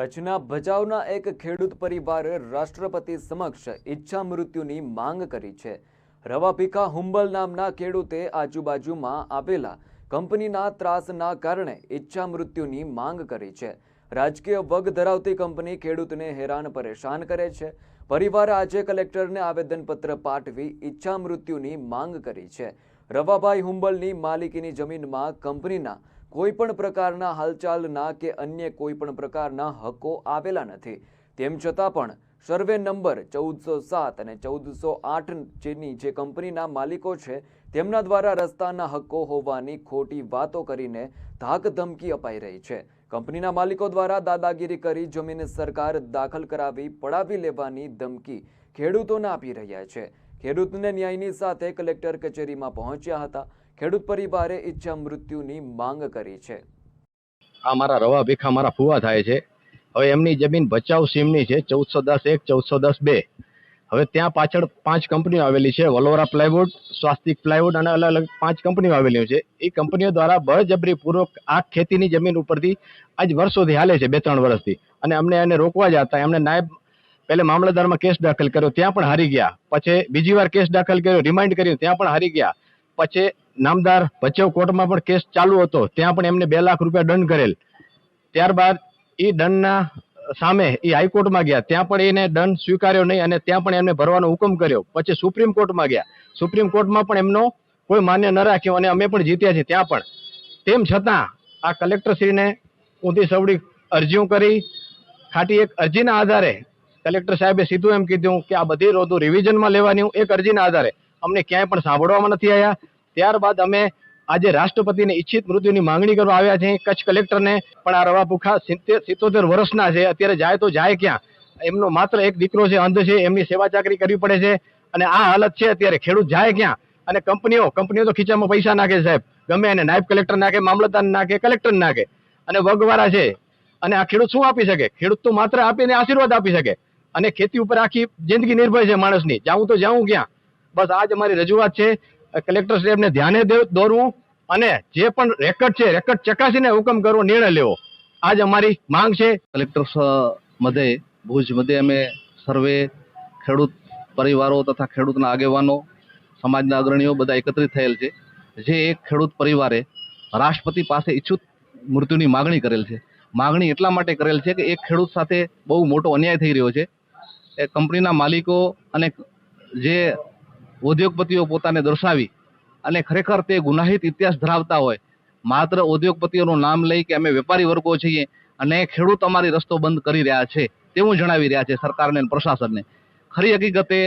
કચ્છના ભચાઉના એક ખેડૂત પરિવારે રાષ્ટ્રપતિ સમક્ષ ઈચ્છા મૃત્યુની માંગ કરી છે. રવા ભીખા હુંબલ નામના ખેડૂતે આજુબાજુમાં આવેલા કંપનીના ત્રાસના કારણે ઈચ્છા મૃત્યુની માંગ કરી છે. રાજકીય વગ ધરાવતી કંપની ખેડૂતને હેરાન પરેશાન કરે છે. પરિવારે આજે કલેક્ટરને આવેદનપત્ર પાઠવી ઈચ્છા મૃત્યુની માંગ કરી છે. રવાભાઈ હુંબલની માલિકીની જમીનમાં કંપનીના કોઈ પણ પ્રકારના હાલચાલના કે અન્ય કોઈ પણ પ્રકારના હકો આવેલા નથી. તેમ છતાં પણ સર્વે નંબર ચૌદસો સાત અને ચૌદસો આઠ જેની જે કંપનીના માલિકો છે, તેમના દ્વારા રસ્તાના હક્કો હોવાની ખોટી વાતો કરીને ધાક ધમકી અપાઈ રહી છે. કંપનીના માલિકો દ્વારા દાદાગીરી કરી જમીન સરકાર દાખલ કરાવી પડાવી લેવાની ધમકી ખેડૂતોને આપી રહ્યા છે. ખેડૂતને ન્યાયની સાથે કલેક્ટર કચેરીમાં પહોંચ્યા હતા. ખેડૂત પરિવારે ઈચ્છા મૃત્યુની માંગ કરી છે. આ મારા રવા ભીખા મારા ફુવા થાય છે. હવે એમની જમીન ભચાઉ સીમની છે, ચૌદસો દસ એક, ચૌદસો દસ બે. હવે ત્યાં પાછળ પાંચ કંપનીઓ આવેલી છે, વલોરા પ્લાયવુડ, સ્વાસ્તિક પ્લાયવુડ અને અલગ અલગ પાંચ કંપનીઓ આવેલી છે. એ કંપનીઓ દ્વારા બળજબરીપૂર્વક આ ખેતીની જમીન ઉપરથી આજ વર્ષોથી હાલે છે બે ત્રણ વર્ષથી. અને અમને એને રોકવા જતા, એમણે નાયબ પહેલે મામલતદારમાં કેસ દાખલ કર્યો, ત્યાં પણ હારી ગયા. પછી બીજી વાર કેસ દાખલ કર્યો, રિમાઇન્ડ કર્યું, ત્યાં પણ હારી ગયા. પછી નામદાર ભચેવ કોર્ટમાં પણ કેસ ચાલુ હતો. ત્યાં પણ એમને બે લાખ રૂપિયા દંડ કરેલ. ત્યારબાદ એ દંડના સામે એ હાઈકોર્ટમાં ગયા. ત્યાં પણ એને દંડ સ્વીકાર્યો નહીં અને ત્યાં પણ એમને ભરવાનો હુકમ કર્યો. પછી સુપ્રીમ કોર્ટમાં ગયા. સુપ્રીમ કોર્ટમાં પણ એમનો કોઈ માન્ય ન રાખ્યો અને અમે પણ જીત્યા છીએ ત્યાં પણ. તેમ છતાં આ કલેક્ટરશ્રીને ઊંધી સવડી અરજીઓ કરી. ખાટી એક અરજીના આધારે કલેક્ટર સાહેબે સીધું એમ કીધું કે આ બધી રોધો રિવિઝનમાં લેવાની, એક અરજીના આધારે. અમને ક્યાંય પણ સાંભળવામાં નથી આવ્યા ત્યારબાદ અમે આજે રાષ્ટ્રપતિને ઈચ્છિત મૃત્યુની માંગણી કરવા આવ્યા છે કચ્છ કલેક્ટરને પણ આ રવા ભૂખા સિત્તોતેર વર્ષના છે. અત્યારે જાય તો જાય ક્યાં? એમનો માત્ર એક દીકરો છે, અંધ છે, એમની સેવા ચાકરી કરવી પડે છે. અને આ હાલત છે અત્યારે. ખેડૂત જાય ક્યાં? અને કંપનીઓ કંપનીઓ તો ખીચામાં પૈસા નાખે સાહેબ. ગમે એને નાયબ કલેક્ટર નાખે, મામલતદાર નાખે, કલેક્ટર નાખે. અને વગવાળા છે. અને આ ખેડૂત શું આપી શકે? ખેડૂત તો માત્ર આપીને આશીર્વાદ આપી શકે. અને ખેતી ઉપર આખી જિંદગી નિર્ભર છે માણસની. જાઉં તો જાઉં ક્યાં? બસ આજ અમારી રજૂઆત છે. કલેક્ટર સાહેબને ધ્યાને દોરવું અને જે પણ રેકર્ડ છે, રેકર્ડ ચકાસીને હુકમ કરવો, નિર્ણય લેવો. આજ અમારી માંગ છે. કલેક્ટર મધ્યે, ભુજ મધ્યે અમે સર્વે ખેડૂત પરિવારો તથા ખેડૂતના આગેવાનો, સમાજના અગ્રણીઓ બધા એકત્રિત થયેલ છે. જે એક ખેડૂત પરિવારે રાષ્ટ્રપતિ પાસે ઈચ્છુત મૃત્યુની માગણી કરેલ છે. માગણી એટલા માટે કરેલ છે કે એક ખેડૂત સાથે બહુ મોટો અન્યાય થઈ રહ્યો છે. એ કંપનીના માલિકો અને જે ઉદ્યોગપતિઓ પોતાને દર્શાવી અને ખરેખર તે ગુનાહિત ઇતિહાસ ધરાવતા હોય. માત્ર ઉદ્યોગપતિઓનું નામ લઈ કે અમે વેપારી વર્ગો છીએ અને ખેડૂત અમારી રસ્તો બંધ કરી રહ્યા છે, તેવું જણાવી રહ્યા છે સરકારને પ્રશાસનને. ખરી હકીકતે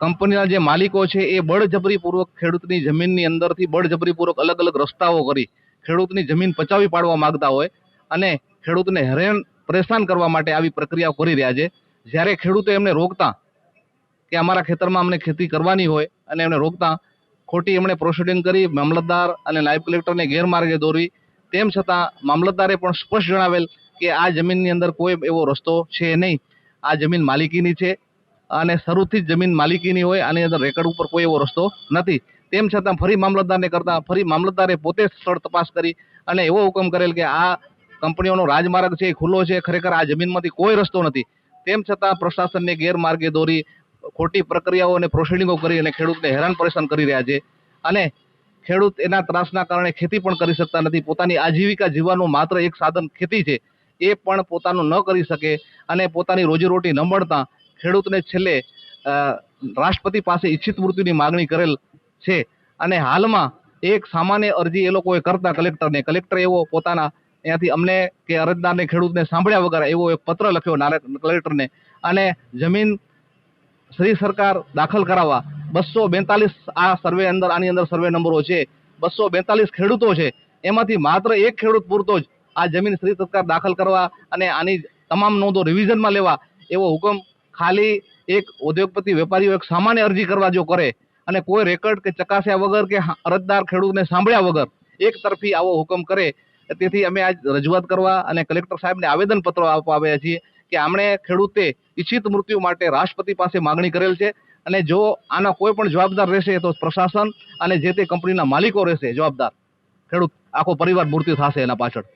કંપનીના જે માલિકો છે એ બળજબરીપૂર્વક ખેડૂતની જમીનની અંદરથી બળજબરીપૂર્વક અલગ અલગ રસ્તાઓ કરી ખેડૂતની જમીન પચાવી પાડવા માંગતા હોય અને ખેડૂતને હેરાન પરેશાન કરવા માટે આવી પ્રક્રિયાઓ કરી રહ્યા છે. જ્યારે ખેડૂતો એમને રોકતા કે અમારા ખેતરમાં અમને ખેતી કરવાની હોય અને એમને રોકતા, ખોટી એમણે પ્રોસિડિંગ કરી, મામલતદાર અને નાયબ કલેક્ટરને ગેરમાર્ગે દોરવી. તેમ છતાં મામલતદારે પણ સ્પષ્ટ જણાવેલ કે આ જમીનની અંદર કોઈ એવો રસ્તો છે નહીં. આ જમીન માલિકીની છે અને શરૂથી જ જમીન માલિકીની હોય, આની અંદર રેકર્ડ ઉપર કોઈ એવો રસ્તો નથી. તેમ છતાં ફરી મામલતદારને કરતાં, ફરી મામલતદારે પોતે સ્થળ તપાસ કરી અને એવો હુકમ કરેલ કે આ કંપનીઓનો રાજમાર્ગ છે, એ ખુલ્લો છે, ખરેખર આ જમીનમાંથી કોઈ રસ્તો નથી. તેમ છતાં પ્રશાસનને ગેરમાર્ગે દોરી ખોટી પ્રક્રિયાઓ અને પ્રોસિડિંગો કરી અને ખેડૂતને હેરાન પરેશાન કરી રહ્યા છે. અને ખેડૂત એના ત્રાસના કારણે ખેતી પણ કરી શકતા નથી. પોતાની આજીવિકા જીવવાનું માત્ર એક સાધન ખેતી છે. એ પણ પોતાનું ન કરી શકે અને પોતાની રોજીરોટી ન મળતા ખેડૂતને છેલ્લે રાષ્ટ્રપતિ પાસે ઈચ્છિત મૃત્યુની માગણી કરેલ છે. અને હાલમાં એક સામાન્ય અરજી એ લોકોએ કરતા કલેક્ટરને. કલેક્ટર એવો પોતાના ત્યાંથી અમને કે અરજદારને, ખેડૂતને સાંભળ્યા વગર એવો એક પત્ર લખ્યો નારે કલેક્ટરને. અને જમીન શ્રી સરકાર દાખલ કરાવવા. બસો બેતાલીસ આ સર્વે અંદર, આની અંદર સર્વે નંબરો છે. બસો બેતાલીસ ખેડૂતો છે. એમાંથી માત્ર એક ખેડૂત પૂરતો જ આ જમીન શ્રી સરકાર દાખલ કરવા અને આની તમામ નોંધો રિવિઝનમાં લેવા એવો હુકમ ખાલી એક ઉદ્યોગપતિ, વેપારીઓ એક સામાન્ય અરજી કરવા જો કરે અને કોઈ રેકર્ડ કે ચકાસ્યા વગર કે અરજદાર ખેડૂતને સાંભળ્યા વગર એક તરફી આવો હુકમ કરે. તેથી અમે આજ રજૂઆત કરવા અને કલેક્ટર સાહેબને આવેદનપત્રો આપવા આવ્યા છીએ. કે આમણે ખેડૂતે ઈચ્છિત મૃત્યુ માટે રાષ્ટ્રપતિ પાસે માગણી કરેલ છે. અને જો આના કોઈ પણ જવાબદાર રહેશે તો પ્રશાસન અને જે તે કંપનીના માલિકો રહેશે, જવાબદાર ખેડૂત, આખો પરિવાર મૃત્યુ થશે એના પાછળ.